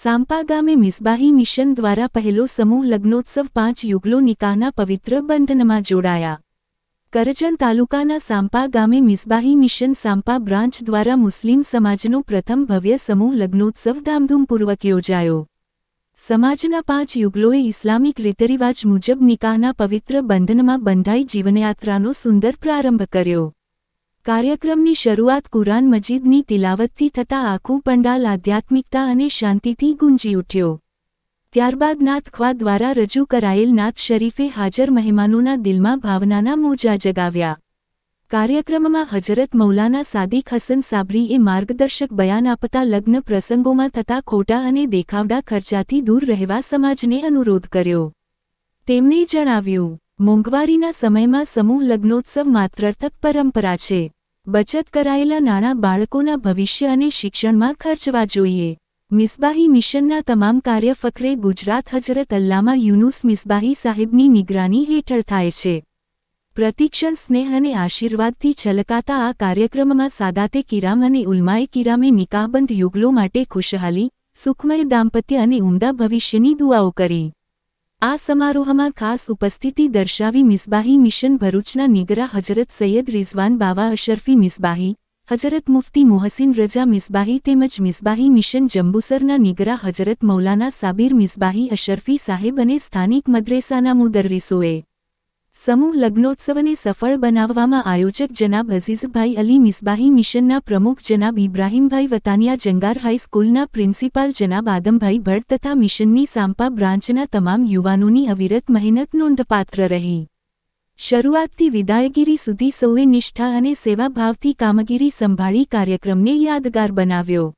સાંપા ગામે મિસબાહી મિશન દ્વારા પહેલો સમૂહ લગ્નોત્સવ પાંચ યુગલો નિકાહના પવિત્ર બંધનમાં જોડાયા. કરજણ તાલુકાના સાંપા ગામે મિસબાહી મિશન સાંપા બ્રાન્ચ દ્વારા મુસ્લિમ સમાજનો પ્રથમ ભવ્ય સમૂહ લગ્નોત્સવ ધામધૂમપૂર્વક યોજાયો. સમાજના પાંચ યુગલોએ ઇસ્લામિક રીતરિવાજ મુજબ નિકાહના પવિત્ર બંધનમાં બંધાઈ જીવનયાત્રાનો સુંદર પ્રારંભ કર્યો. કાર્યક્રમની શરૂઆત કુરાન મજીદની તિલાવતથી થતાં આખું પંડાલ આધ્યાત્મિકતા અને શાંતિથી ગુંજી ઉઠ્યો. ત્યારબાદ નાથખ્વા દ્વારા રજૂ કરાયેલ નાથ શરીફે હાજર મહેમાનોના દિલમાં ભાવનાના મોજા જગાવ્યા. કાર્યક્રમમાં હજરત મૌલાના સાદિક હસન સાબરીએ માર્ગદર્શક બયાન આપતા લગ્ન પ્રસંગોમાં થતા ખોટા અને દેખાવડા ખર્ચાથી દૂર રહેવા સમાજને અનુરોધ કર્યો. તેમણે જણાવ્યું, મોંઘવારીના સમયમાં સમૂહ લગ્નોત્સવ માત્રર્થક પરંપરા છે. બચત કરાયેલા નાણાં બાળકોના ભવિષ્ય અને શિક્ષણમાં ખર્ચવા જોઈએ. મિસબાહી મિશનના તમામ કાર્ય ફખરે ગુજરાત હજરત અલ્લામા યુનુસ મિસબાહી સાહેબની નિગરાની હેઠળ થાય છે. પ્રતિક્ષણ સ્નેહ અને આશીર્વાદથી છલકાતા આ કાર્યક્રમમાં સાદાતે કિરામ અને ઉલ્માએ કિરામે નિકાહબંધ યુગલો માટે ખુશહાલી, સુખમય દાંપત્ય અને ઉમદા ભવિષ્યની દુઆઓ કરી. આ સમારોહમાં ખાસ ઉપસ્થિતિ દર્શાવી મિસબાહી મિશન ભરૂચના નિગરા હજરત સૈયદ રિઝવાન બાવા અશરફી મિસબાહી હજરત મુફતી મોહસિન રજા મિસબાહી તેમજ મિસબાહી મિશન જંબુસરના નિગરા હજરત મૌલાના સાબિર મિસબાહી અશરફી સાહેબ અને સ્થાનિક મદ્રેસાના મુદર્રીસોએ સમૂહ લગ્નોત્સવને સફળ બનાવવામાં આયોજક જનાબ અઝીઝભાઈ અલી મિસબાહી મિશનના પ્રમુખ જનાબ ઇબ્રાહીમભાઈ વતાનિયા જંગાર હાઈસ્કૂલના પ્રિન્સિપાલ જનાબ આદમભાઈ ભટ્ટ તથા મિશનની સાંપા બ્રાન્ચના તમામ યુવાનોની અવિરત મહેનત નોંધપાત્ર રહી. શરૂઆતથી વિદાયગીરી સુધી સૌએ નિષ્ઠા અને સેવાભાવથી કામગીરી સંભાળી કાર્યક્રમને યાદગાર બનાવ્યો.